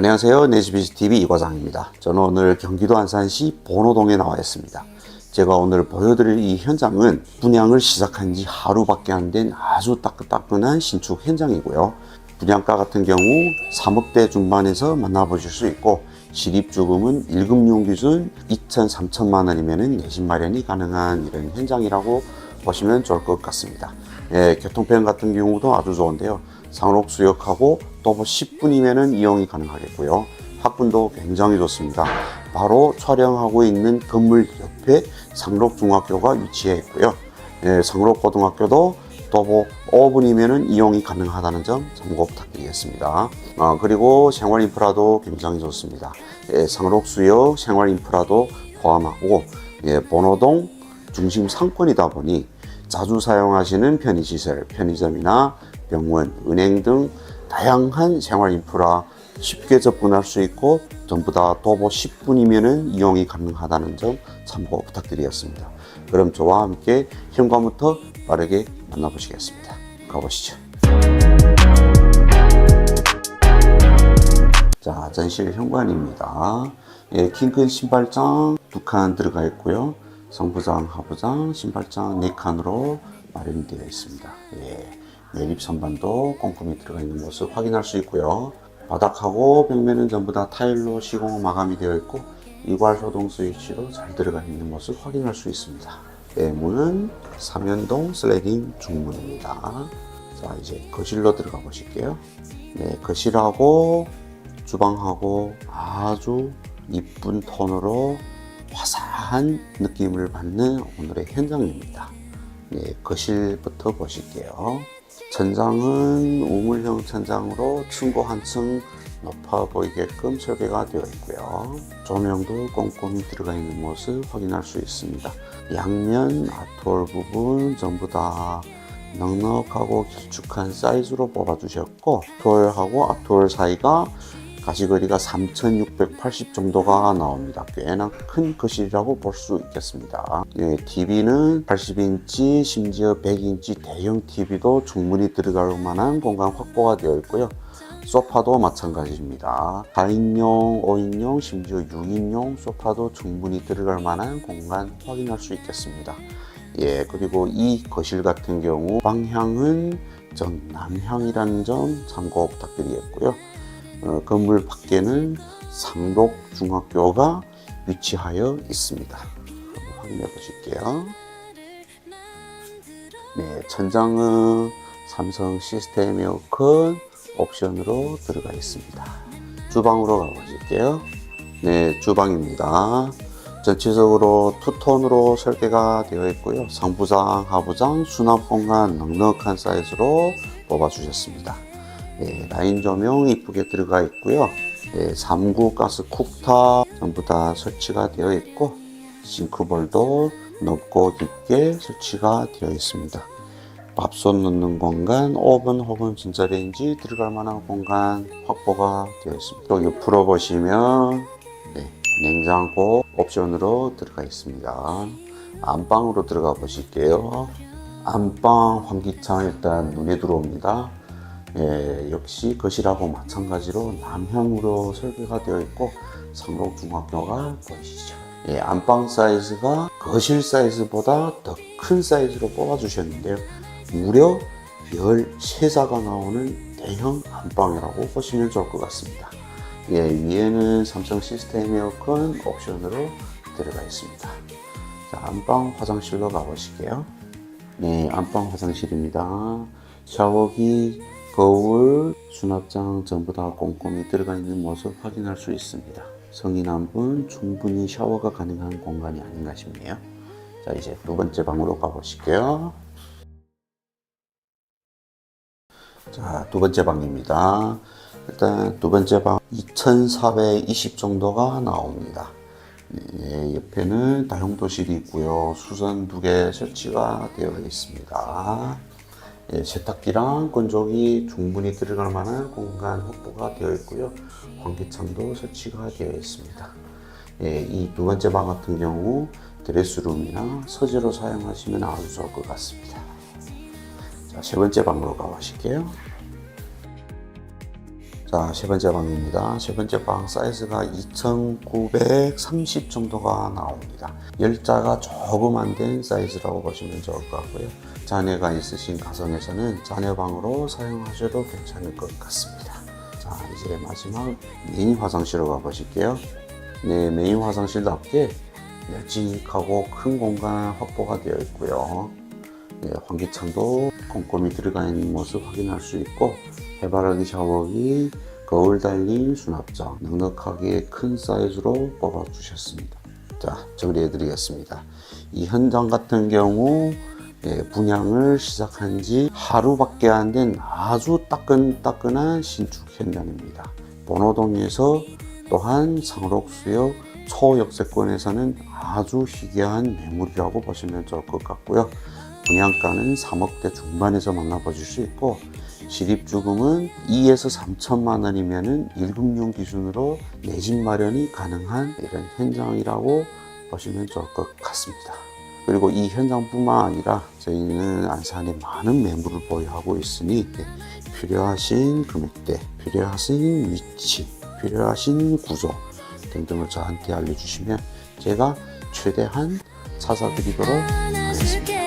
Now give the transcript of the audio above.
안녕하세요. 내시비즈TV 이과장입니다. 저는 오늘 경기도 안산시 bon호동에 나와 있습니다. 제가 오늘 보여드릴 이 현장은 분양을 시작한 지 하루밖에 안 된 아주 따끈따끈한 신축 현장이고요. 분양가 같은 경우 3억대 중반에서 만나보실 수 있고 실입주금은 1금융 기준 2천, 3천만 원이면 내집 마련이 가능한 이런 현장이라고 보시면 좋을 것 같습니다. 예, 교통편 같은 경우도 아주 좋은데요. 상록 수역하고 또 뭐 10분이면은 이용이 가능하겠고요. 학군도 굉장히 좋습니다. 바로 촬영하고 있는 건물 옆에 상록중학교가 위치해 있고요. 예, 상록고등학교도 또뭐 5분이면은 이용이 가능하다는 점 참고 부탁드리겠습니다. 아, 그리고 생활 인프라도 굉장히 좋습니다. 예, 상록수역 생활 인프라도 포함하고 예, 번호동 중심 상권이다 보니 자주 사용하시는 편의시설, 편의점이나 병원, 은행 등 다양한 생활 인프라 쉽게 접근할 수 있고 전부 다 도보 10분이면 이용이 가능하다는 점 참고 부탁드리겠습니다. 그럼 저와 함께 현관부터 빠르게 만나보시겠습니다. 가보시죠. 자, 전실 현관입니다. 예, 킹큰 신발장 두 칸 들어가 있고요. 성부장, 하부장, 신발장 네 칸으로 마련이 되어 있습니다. 예, 매립 선반도 꼼꼼히 들어가 있는 모습 확인할 수 있고요. 바닥하고 벽면은 전부 다 타일로 시공 마감이 되어 있고 이괄 소동 스위치로 잘 들어가 있는 모습 확인할 수 있습니다. 예, 문은 삼연동 슬라이딩 중문입니다. 자, 이제 거실로 들어가 보실게요. 네, 거실하고 주방하고 아주 이쁜 톤으로 화사한 느낌을 받는 오늘의 현장입니다. 네, 거실부터 보실게요. 천장은 우물형 천장으로 층고 한층 높아 보이게끔 설계가 되어 있고요. 조명도 꼼꼼히 들어가 있는 모습 확인할 수 있습니다. 양면 아트월 부분 전부 다 넉넉하고 길쭉한 사이즈로 뽑아주셨고 아트월하고 아트월 사이가 가시거리가 3680 정도가 나옵니다. 꽤나 큰 거실이라고 볼 수 있겠습니다. 예, TV는 80인치 심지어 100인치 대형 TV도 충분히 들어갈 만한 공간 확보가 되어 있고요. 소파도 마찬가지입니다. 4인용, 5인용, 심지어 6인용 소파도 충분히 들어갈 만한 공간 확인할 수 있겠습니다. 예, 그리고 이 거실 같은 경우 방향은 전 남향이라는 점 참고 부탁드리겠고요. 어, 건물 밖에는 상록중학교가 위치하여 있습니다. 한번 확인해 보실게요. 네, 천장은 삼성 시스템 에어컨 옵션으로 들어가 있습니다. 주방으로 가보실게요. 네, 주방입니다. 전체적으로 투톤으로 설계가 되어 있고요. 상부장, 하부장, 수납 공간 넉넉한 사이즈로 뽑아주셨습니다. 예, 라인 조명 이쁘게 들어가 있고요. 예, 3구 가스 쿡탑 전부 다 설치가 되어 있고 싱크볼도 넓고 깊게 설치가 되어 있습니다. 밥솥 넣는 공간, 오븐 혹은 전자레인지 들어갈 만한 공간 확보가 되어 있습니다. 또 옆으로 보시면 네, 냉장고 옵션으로 들어가 있습니다. 안방으로 들어가 보실게요. 안방 환기창 일단 눈에 들어옵니다. 예, 역시 거실하고 마찬가지로 남향으로 설계가 되어 있고 상록중학교가 보이시죠. 예, 안방 사이즈가 거실 사이즈보다 더 큰 사이즈로 뽑아주셨는데요. 무려 13자가 나오는 대형 안방이라고 보시면 좋을 것 같습니다. 예, 위에는 삼성 시스템 에어컨 옵션으로 들어가 있습니다. 자, 안방 화장실로 가보실게요. 네, 안방 화장실입니다. 샤워기, 거울, 수납장 전부 다 꼼꼼히 들어가 있는 모습 확인할 수 있습니다. 성인 한 분 충분히 샤워가 가능한 공간이 아닌가 싶네요. 자, 이제 두 번째 방으로 가보실게요. 자, 두 번째 방입니다. 일단 두 번째 방 2420 정도가 나옵니다. 네, 옆에는 다용도실이 있고요. 수선 두 개 설치가 되어 있습니다. 예, 세탁기랑 건조기 충분히 들어갈 만한 공간 확보가 되어 있고요. 환기창도 설치가 되어 있습니다. 예, 이 두 번째 방 같은 경우 드레스룸이나 서재로 사용하시면 아주 좋을 것 같습니다. 자, 세 번째 방으로 가보실게요. 자, 세 번째 방입니다. 세 번째 방 사이즈가 2930 정도가 나옵니다. 열자가 조금 안 된 사이즈라고 보시면 좋을 것 같고요. 자녀가 있으신 가정에서는 자녀방으로 사용하셔도 괜찮을 것 같습니다. 자, 이제 마지막 메인 화장실로 가보실게요. 네, 메인 화장실답게 널찍하고 큰 공간 확보가 되어 있고요. 네, 환기창도 꼼꼼히 들어가 있는 모습 확인할 수 있고 해바라기 샤워기, 거울 달린 수납장 넉넉하게 큰 사이즈로 뽑아 주셨습니다. 자, 정리해 드리겠습니다. 이 현장 같은 경우 예, 분양을 시작한 지 하루밖에 안 된 아주 따끈따끈한 신축 현장입니다. 번호동에서 또한 상록수역 초역세권에서는 아주 희귀한 매물이라고 보시면 좋을 것 같고요. 분양가는 3억대 중반에서 만나보실 수 있고 실입주금은 2에서 3천만 원이면은 1금융 기준으로 내 집 마련이 가능한 이런 현장이라고 보시면 좋을 것 같습니다. 그리고 이 현장뿐만 아니라 저희는 안산에 많은 매물을 보유하고 있으니 네, 필요하신 금액대, 필요하신 위치, 필요하신 구조 등등을 저한테 알려주시면 제가 최대한 찾아드리도록 하겠습니다.